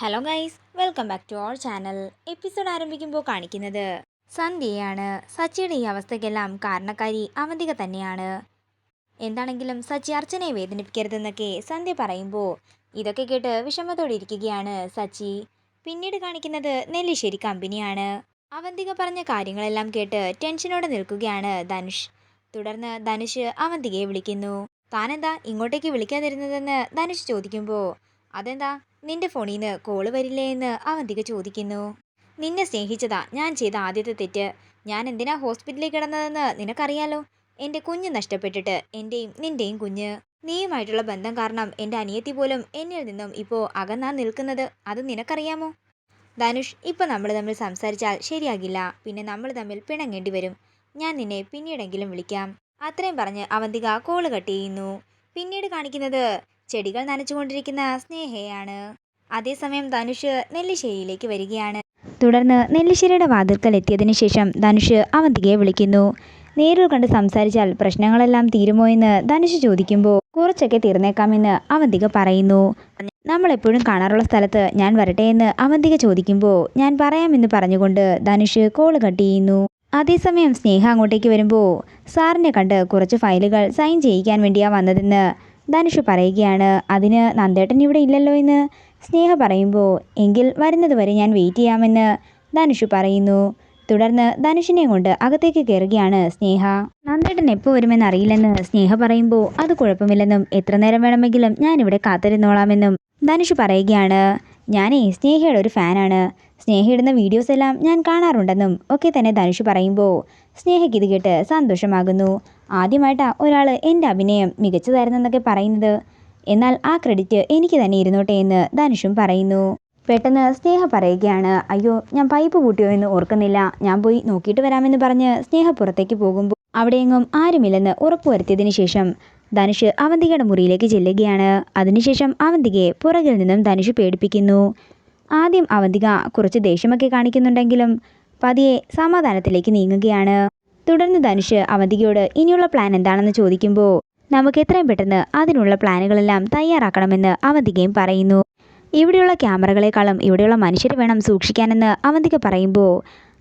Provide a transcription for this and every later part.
Hello guys welcome back to our channel episode ആരംഭിക്കുമ്പോൾ കാണിക്കുന്നത് സന്ധ്യയാണ്. സച്ചിയുടെ ഈ അവസ്ഥയ്ക്കെല്ലാം കാരണക്കാരി അവന്തിക തന്നെയാണ്. എന്താണെങ്കിലും സച്ചി അർച്ചനയെ വേദനിപ്പിക്കരുതെന്നൊക്കെ സന്ധ്യ പറയുമ്പോൾ ഇതൊക്കെ കേട്ട് വിഷമത്തോടെ ഇരിക്കുകയാണ് സച്ചി. പിന്നീട് കാണിക്കുന്നത് നെല്ലിശ്ശേരി കമ്പനിയാണ്. അവന്തിക പറഞ്ഞ കാര്യങ്ങളെല്ലാം കേട്ട് ടെൻഷനോടെ നിൽക്കുകയാണ് ധനുഷ്. തുടർന്ന് ധനുഷ് അവന്തികയെ വിളിക്കുന്നു. താനെന്താ ഇങ്ങോട്ടേക്ക് വിളിക്കാതിരുന്നതെന്ന് ധനുഷ് ചോദിക്കുമ്പോൾ അതെന്താ? നിന്റെ ഫോണിൽ നിന്ന് കോൾ വരില്ലേ എന്ന് അവന്തിക ചോദിക്കുന്നു. നിന്നെ സ്നേഹിച്ചതാ ഞാൻ ചെയ്ത ആദ്യത്തെ തെറ്റ്. ഞാൻ എന്തിനാ ഹോസ്പിറ്റലിൽ കിടന്നതെന്ന് നിനക്കറിയാലോ? എന്റെ കുഞ്ഞ് നഷ്ടപ്പെട്ടിട്ട് എന്റെയും നിന്റെയും കുഞ്ഞ്. നീയുമായിട്ടുള്ള ബന്ധം കാരണം എന്റെ അനിയത്തി പോലും എന്നിൽ നിന്നും ഇപ്പോൾ അകന്നാ നിൽക്കുന്നത്. അത് നിനക്കറിയാമോ? ധനുഷ് ഇപ്പം നമ്മൾ തമ്മിൽ സംസാരിച്ചാൽ ശരിയാകില്ല. പിന്നെ നമ്മൾ തമ്മിൽ പിണങ്ങേണ്ടി വരും. ഞാൻ നിന്നെ പിന്നീടെങ്കിലും വിളിക്കാം. അത്രയും പറഞ്ഞ് അവന്തിക കോൾ കട്ട് ചെയ്യുന്നു. പിന്നീട് കാണിക്കുന്നത് ചെടികൾ നനച്ചുകൊണ്ടിരിക്കുന്ന സ്നേഹയാണ്. അതേസമയം ധനുഷ് നെല്ലിശ്ശേരിയിലേക്ക് വരികയാണ്. തുടർന്ന് നെല്ലിശ്ശേരിയുടെ വാതിൽക്കൽ എത്തിയതിനു ശേഷം ധനുഷ് അവന്തികയെ വിളിക്കുന്നു. നേരിൽ കണ്ട് സംസാരിച്ചാൽ പ്രശ്നങ്ങളെല്ലാം തീരുമോ എന്ന് ധനുഷ് ചോദിക്കുമ്പോൾ കുറച്ചൊക്കെ തീർന്നേക്കാമെന്ന് അവന്തിക പറയുന്നു. നമ്മൾ എപ്പോഴും കാണാറുള്ള സ്ഥലത്ത് ഞാൻ വരട്ടെ എന്ന് അവന്തിക ചോദിക്കുമ്പോൾ ഞാൻ പറയാമെന്ന് പറഞ്ഞുകൊണ്ട് ധനുഷ് കോൾ കട്ട് ചെയ്യുന്നു. അതേസമയം സ്നേഹ അങ്ങോട്ടേക്ക് വരുമ്പോൾ സാറിനെ കണ്ട് കുറച്ച് ഫയലുകൾ സൈൻ ചെയ്യിക്കാൻ വേണ്ടിയാണ് വന്നതെന്ന് ധനുഷ് പറയുകയാണ് അതിന് നന്ദേട്ടൻ ഇവിടെ ഇല്ലല്ലോ എന്ന്. സ്നേഹ പറയുമ്പോൾ എങ്കിൽ വരുന്നതുവരെ ഞാൻ വെയിറ്റ് ചെയ്യാമെന്ന്. ധനുഷ് പറയുന്നു. തുടർന്ന് ധനുഷിനെ കൊണ്ട് അകത്തേക്ക് കയറുകയാണ് സ്നേഹ. നന്ദേട്ടൻ എപ്പോൾ വരുമെന്ന് അറിയില്ലെന്ന് സ്നേഹ പറയുമ്പോൾ അത് കുഴപ്പമില്ലെന്നും എത്ര നേരം വേണമെങ്കിലും ഞാനിവിടെ കാത്തിരുന്നോളാമെന്നും. ധനുഷ് പറയുകയാണ് ഞാനേ സ്നേഹയുടെ ഒരു ഫാനാണ് സ്നേഹ ഇടുന്ന വീഡിയോസ് എല്ലാം ഞാൻ കാണാറുണ്ടെന്നും ഒക്കെ തന്നെ ധനുഷ് പറയുമ്പോൾ സ്നേഹയ്ക്ക് ഇത് കേട്ട് സന്തോഷമാകുന്നു. ആദ്യമായിട്ടാണ് ഒരാൾ എന്റെ അഭിനയം മികച്ചതായിരുന്നെന്നൊക്കെ പറയുന്നത്. എന്നാൽ ആ ക്രെഡിറ്റ് എനിക്ക് തന്നെ ഇരുന്നോട്ടെ എന്ന് ധനുഷും പറയുന്നു. പെട്ടെന്ന് സ്നേഹ പറയുകയാണ് അയ്യോ ഞാൻ പൈപ്പ് കൂട്ടിയോ എന്ന് ഓർക്കുന്നില്ല. ഞാൻ പോയി നോക്കിയിട്ട് വരാമെന്ന് പറഞ്ഞ് സ്നേഹ പുറത്തേക്ക് പോകുമ്പോൾ അവിടെയെങ്ങും ആരുമില്ലെന്ന് ഉറപ്പുവരുത്തിയതിനു ശേഷം ധനുഷ് അവന്തികയുടെ മുറിയിലേക്ക് ചെല്ലുകയാണ്. അതിനുശേഷം അവന്തികയെ പുറകിൽ നിന്നും ധനുഷ് പേടിപ്പിക്കുന്നു. ആദ്യം അവന്തിക കുറച്ച് ദേഷ്യമൊക്കെ കാണിക്കുന്നുണ്ടെങ്കിലും പതിയെ സമാധാനത്തിലേക്ക് നീങ്ങുകയാണ്. തുടർന്ന് ധനുഷ് അവന്തികയോട് ഇനിയുള്ള പ്ലാൻ എന്താണെന്ന് ചോദിക്കുമ്പോൾ നമുക്ക് എത്രയും പെട്ടെന്ന് അതിനുള്ള പ്ലാനുകളെല്ലാം തയ്യാറാക്കണമെന്ന് അവന്തികയും പറയുന്നു. ഇവിടെയുള്ള ക്യാമറകളെക്കാളും ഇവിടെയുള്ള മനുഷ്യരെ വേണം സൂക്ഷിക്കാനെന്ന് അവന്തിക പറയുമ്പോൾ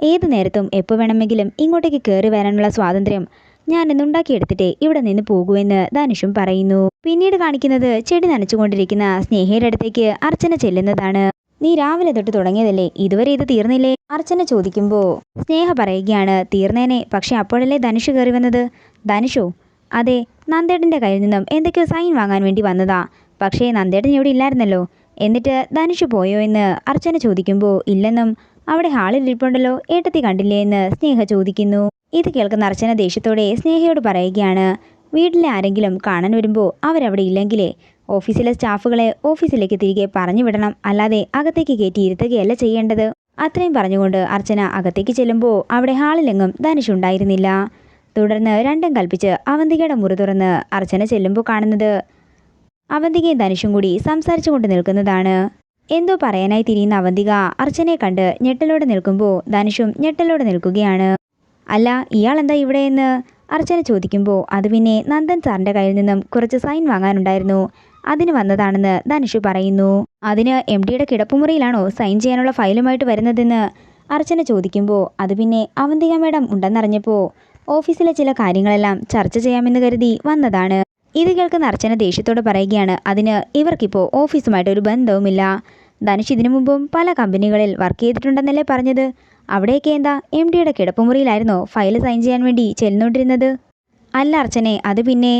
ഏത് നേരത്തും എപ്പോൾ വേണമെങ്കിലും ഇങ്ങോട്ടേക്ക് കയറി വരാനുള്ള സ്വാതന്ത്ര്യം ഞാൻ ഇന്നുണ്ടാക്കിയെടുത്തിട്ടേ ഇവിടെ നിന്ന് പോകുമെന്ന് ധനുഷും പറയുന്നു. പിന്നീട് കാണിക്കുന്നത് ചെടി നനച്ചുകൊണ്ടിരിക്കുന്ന സ്നേഹയുടെ അടുത്തേക്ക് അർച്ചന ചെല്ലുന്നതാണ്. നീ രാവിലെ തൊട്ട് തുടങ്ങിയതല്ലേ? ഇതുവരെ ഇത് തീർന്നില്ലേ? അർച്ചന ചോദിക്കുമ്പോൾ സ്നേഹ പറയുകയാണ് തീർന്നേനെ പക്ഷെ അപ്പോഴല്ലേ ധനുഷ് കയറി വന്നത്? ധനുഷോ? അതെ നന്ദേട്ടന്റെ കയ്യിൽ നിന്നും എന്തൊക്കെയോ സൈൻ വാങ്ങാൻ വേണ്ടി വന്നതാ. പക്ഷേ നന്ദേട്ടൻ ഇവിടെ ഇല്ലായിരുന്നല്ലോ. എന്നിട്ട് ധനുഷ് പോയോ എന്ന് അർച്ചന ചോദിക്കുമ്പോൾ ഇല്ലെന്നും അവിടെ ഹാളിൽ ഇരിപ്പുണ്ടല്ലോ ഏട്ടത്തി കണ്ടില്ലേ എന്ന് സ്നേഹ ചോദിക്കുന്നു. ഇത് കേൾക്കുന്ന അർച്ചന ദേഷ്യത്തോടെ സ്നേഹയോട് പറയുകയാണ് വീട്ടിലെ ആരെങ്കിലും കാണാൻ വരുമ്പോൾ അവരവിടെ ഇല്ലെങ്കിലേ ഓഫീസിലെ സ്റ്റാഫുകളെ ഓഫീസിലേക്ക് തിരികെ പറഞ്ഞു വിടണം. അല്ലാതെ അകത്തേക്ക് കയറ്റിയിരുത്തുകയല്ല ചെയ്യേണ്ടത്. അത്രയും പറഞ്ഞുകൊണ്ട് അർച്ചന അകത്തേക്ക് ചെല്ലുമ്പോൾ അവിടെ ഹാളിലെങ്ങും ധനുഷ് ഉണ്ടായിരുന്നില്ല. തുടർന്ന് രണ്ടും കൽപ്പിച്ച് അവന്തികയുടെ മുറി തുറന്ന് അർച്ചന ചെല്ലുമ്പോൾ കാണുന്നത് അവന്തികയും ധനുഷും കൂടി സംസാരിച്ചു കൊണ്ട് നിൽക്കുന്നതാണ്. എന്തോ പറയാനായി തിരിയുന്ന അവന്തിക അർച്ചനയെ കണ്ട് ഞെട്ടലോടെ നിൽക്കുമ്പോൾ ധനുഷും ഞെട്ടലോടെ നിൽക്കുകയാണ്. അല്ല ഇയാൾ എന്താ ഇവിടെ എന്ന്? അർച്ചന ചോദിക്കുമ്പോൾ അത് പിന്നെ നന്ദൻ സാറിന്റെ കയ്യിൽ നിന്നും കുറച്ച് സൈൻ വാങ്ങാനുണ്ടായിരുന്നു. അതിന് വന്നതാണെന്ന് ധനുഷ് പറയുന്നു. അതിന് എം ഡിയുടെ കിടപ്പുമുറിയിലാണോ സൈൻ ചെയ്യാനുള്ള ഫയലുമായിട്ട് വരുന്നതെന്ന് അർച്ചന ചോദിക്കുമ്പോൾ അത് പിന്നെ അവന്തിക മേഡം ഉണ്ടെന്നറിഞ്ഞപ്പോൾ ഓഫീസിലെ ചില കാര്യങ്ങളെല്ലാം ചർച്ച ചെയ്യാമെന്ന് കരുതി വന്നതാണ്. ഇത് കേൾക്കുന്ന അർച്ചന ദേഷ്യത്തോട് പറയുകയാണ് അതിന് ഇവർക്കിപ്പോൾ ഓഫീസുമായിട്ട് ഒരു ബന്ധവുമില്ല. ധനുഷ് ഇതിനു മുമ്പും പല കമ്പനികളിൽ വർക്ക് ചെയ്തിട്ടുണ്ടെന്നല്ലേ പറഞ്ഞത്? അവിടെയൊക്കെ എന്താ എം ഡിയുടെ കിടപ്പുമുറിയിലായിരുന്നോ ഫയൽ സൈൻ ചെയ്യാൻ വേണ്ടി ചെല്ലുന്നോണ്ടിരുന്നത്? അല്ല അർച്ചനെ അത് പിന്നെ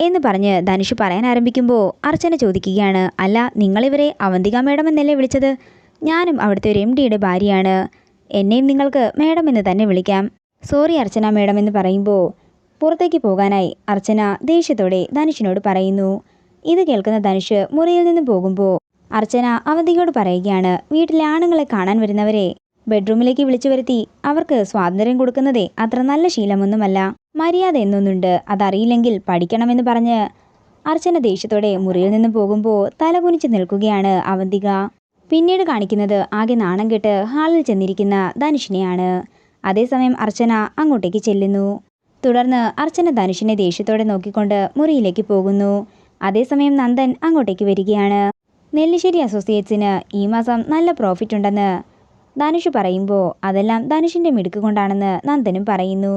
എന്ന് പറഞ്ഞ് ധനുഷ് പറയാൻ ആരംഭിക്കുമ്പോൾ അർച്ചന ചോദിക്കുകയാണ് അല്ല നിങ്ങളിവരെ അവന്തിക മേഡം എന്നല്ലേ വിളിച്ചത്? ഞാനും അവിടുത്തെ ഒരു എം ഡിയുടെ ഭാര്യയാണ്. എന്നെയും നിങ്ങൾക്ക് മേഡം എന്ന് തന്നെ വിളിക്കാം. സോറി അർച്ചന മേഡം എന്ന് പറയുമ്പോൾ പുറത്തേക്ക് പോകാനായി അർച്ചന ദേഷ്യത്തോടെ ധനുഷിനോട് പറയുന്നു. ഇത് കേൾക്കുന്ന ധനുഷ് മുറിയിൽ നിന്ന് പോകുമ്പോൾ അർച്ചന അവന്തികയോട് പറയുകയാണ് വീട്ടിലെ ആണുങ്ങളെ കാണാൻ വരുന്നവരെ ബെഡ്റൂമിലേക്ക് വിളിച്ചു വരുത്തി അവർക്ക് സ്വാതന്ത്ര്യം കൊടുക്കുന്നതേ അത്ര നല്ല ശീലമൊന്നുമല്ല. മര്യാദ എന്നൊന്നുണ്ട്. അതറിയില്ലെങ്കിൽ പഠിക്കണമെന്ന് പറഞ്ഞ് അർച്ചന ദേഷ്യത്തോടെ മുറിയിൽ നിന്ന് പോകുമ്പോൾ തലകുനിച്ച് നിൽക്കുകയാണ് അവന്തിക. പിന്നീട് കാണിക്കുന്നത് ആകെ നാണം കെട്ട് ഹാളിൽ ചെന്നിരിക്കുന്ന ധനുഷിനെയാണ്. അതേസമയം അർച്ചന അങ്ങോട്ടേക്ക് ചെല്ലുന്നു. തുടർന്ന് അർച്ചന ധനുഷിനെ ദേഷ്യത്തോടെ നോക്കിക്കൊണ്ട് മുറിയിലേക്ക് പോകുന്നു. അതേസമയം നന്ദൻ അങ്ങോട്ടേക്ക് വരികയാണ്. നെല്ലിശ്ശേരി അസോസിയേറ്റ്സിന് ഈ മാസം നല്ല പ്രോഫിറ്റ് ഉണ്ടെന്ന് ധനുഷ് പറയുമ്പോൾ അതെല്ലാം ധനുഷിന്റെ മിടുക്ക് കൊണ്ടാണെന്ന് നന്ദനും പറയുന്നു.